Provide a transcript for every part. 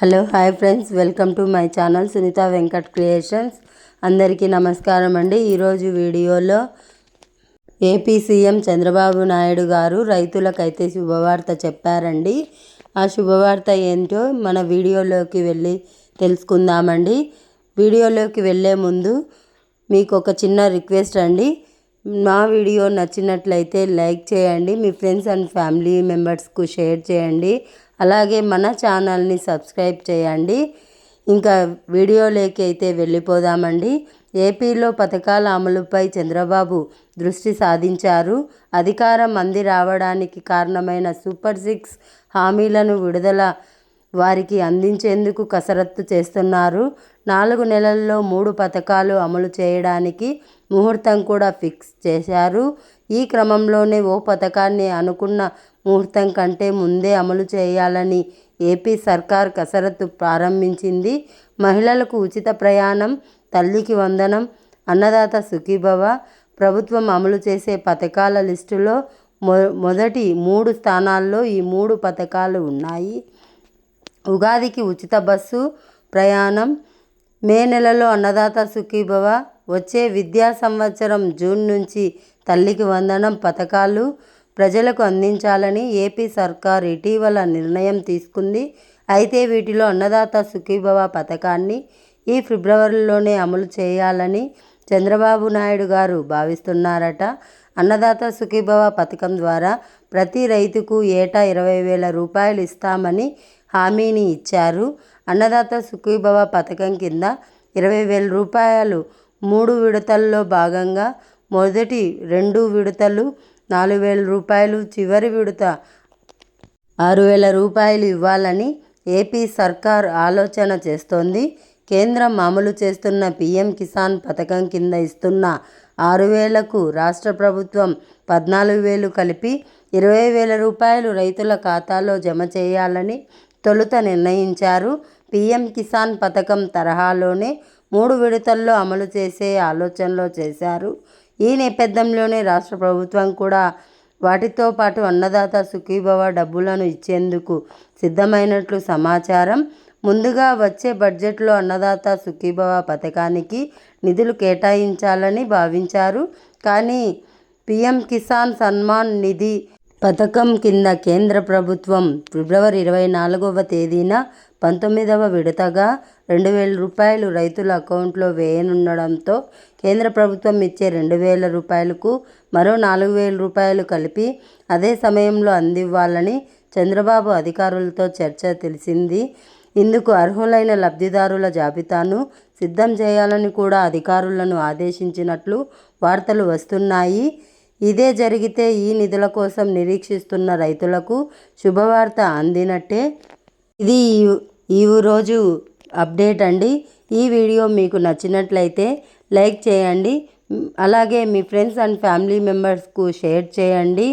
Hello hi friends. Welcome to my channel Sunitha Venkat creations. అందరికీ నమస్కారం అండి. ఈరోజు వీడియోలో ఏపీ సీఎం చంద్రబాబు నాయుడు గారు రైతులకైతే శుభవార్త చెప్పారండి. ఆ శుభవార్త ఏంటో మన వీడియోలోకి వెళ్ళి తెలుసుకుందామండి. వీడియోలోకి వెళ్ళే ముందు మీకు ఒక చిన్న రిక్వెస్ట్ అండి. మా వీడియో నచ్చినట్లయితే లైక్ చేయండి మీ ఫ్రెండ్స్ అండ్ ఫ్యామిలీ మెంబర్స్కు షేర్ చేయండి అలాగే మన ఛానల్ని సబ్స్క్రైబ్ చేయండి. ఇంకా వీడియోలోకైతే వెళ్ళిపోదామండి. ఏపీలో పథకాల అమలుపై చంద్రబాబు దృష్టి సాధించారు. అధికారం అంది రావడానికి కారణమైన సూపర్ సిక్స్ హామీలను విడుదల వారికి అందించేందుకు కసరత్తు చేస్తున్నారు. నాలుగు నెలల్లో మూడు పథకాలు అమలు చేయడానికి ముహూర్తం కూడా ఫిక్స్ చేశారు. ఈ క్రమంలోనే ఓ పథకాన్ని అనుకున్న ముహూర్తం కంటే ముందే అమలు చేయాలని ఏపీ సర్కార్ కసరత్తు ప్రారంభించింది. మహిళలకు ఉచిత ప్రయాణం తల్లికి వందనం అన్నదాత సుఖీభవ ప్రభుత్వం అమలు చేసే పథకాల లిస్టులో మొ మొదటి మూడు స్థానాల్లో ఈ మూడు పథకాలు ఉన్నాయి. ఉగాదికి ఉచిత బస్సు ప్రయాణం. మే నెలలో అన్నదాత సుఖీభవ. వచ్చే విద్యా సంవత్సరం జూన్ నుంచి తల్లికి వందనం పథకాలు ప్రజలకు అందించాలని ఏపీ సర్కార్ ఇటీవల నిర్ణయం తీసుకుంది. అయితే వీటిలో అన్నదాత సుఖీభవ పథకాన్ని ఈ ఫిబ్రవరిలోనే అమలు చేయాలని చంద్రబాబు నాయుడు గారు భావిస్తున్నారట. అన్నదాత సుఖీభవ పథకం ద్వారా ప్రతి రైతుకు ఏటా ఇరవై వేల రూపాయలు ఇస్తామని హామీని ఇచ్చారు. అన్నదాత సుఖీభవ పథకం కింద ఇరవై వేల రూపాయలు మూడు విడతల్లో భాగంగా మొదటి రెండు విడతలు నాలుగు వేల రూపాయలు చివరి విడత ఆరు వేల రూపాయలు ఇవ్వాలని ఏపీ సర్కార్ ఆలోచన చేస్తోంది. కేంద్రం అమలు చేస్తున్న పీఎం కిసాన్ పథకం కింద ఇస్తున్న ఆరు వేలకు రాష్ట్ర ప్రభుత్వం పద్నాలుగు వేలు కలిపి ఇరవై వేల రూపాయలు రైతుల ఖాతాలో జమ చేయాలని తొలుత నిర్ణయించారు. పీఎం కిసాన్ పథకం తరహాలోనే మూడు విడతల్లో అమలు చేసే ఆలోచనలో చేశారు. ఈ నేపథ్యంలోనే రాష్ట్ర ప్రభుత్వం కూడా వాటితో పాటు అన్నదాత సుఖీభవ డబ్బులను ఇచ్చేందుకు సిద్ధమైనట్లు సమాచారం ముందుగా వచ్చే బడ్జెట్లో అన్నదాత సుఖీభవ పథకానికి నిధులు కేటాయించాలని భావించారు. కానీ పీఎం కిసాన్ సన్మాన్ నిధి పథకం కింద కేంద్ర ప్రభుత్వం ఫిబ్రవరి ఇరవై నాలుగవ తేదీన పంతొమ్మిదవ విడతగా రెండు వేల రూపాయలు రైతుల అకౌంట్లో వేయనుండడంతో కేంద్ర ప్రభుత్వం ఇచ్చే రెండు వేల రూపాయలకు మరో నాలుగు వేల రూపాయలు కలిపి అదే సమయంలో అందివ్వాలని చంద్రబాబు అధికారులతో చర్చ తెలిసింది. ఇందుకు అర్హులైన లబ్ధిదారుల జాబితాను సిద్ధం చేయాలని కూడా అధికారులను ఆదేశించినట్లు వార్తలు వస్తున్నాయి. ఇదే జరిగితే ఈ నిధుల కోసం నిరీక్షిస్తున్న రైతులకు శుభవార్త అందినట్టే. ఇది ఈ రోజు అప్డేట్ అండి. ఈ వీడియో మీకు నచ్చినట్లయితే లైక్ చేయండి. అలాగే మీ ఫ్రెండ్స్ అండ్ ఫ్యామిలీ మెంబర్స్కు షేర్ చేయండి.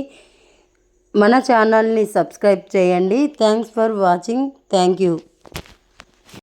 మన ఛానల్ని సబ్స్క్రైబ్ చేయండి. Thanks for watching. Thank you.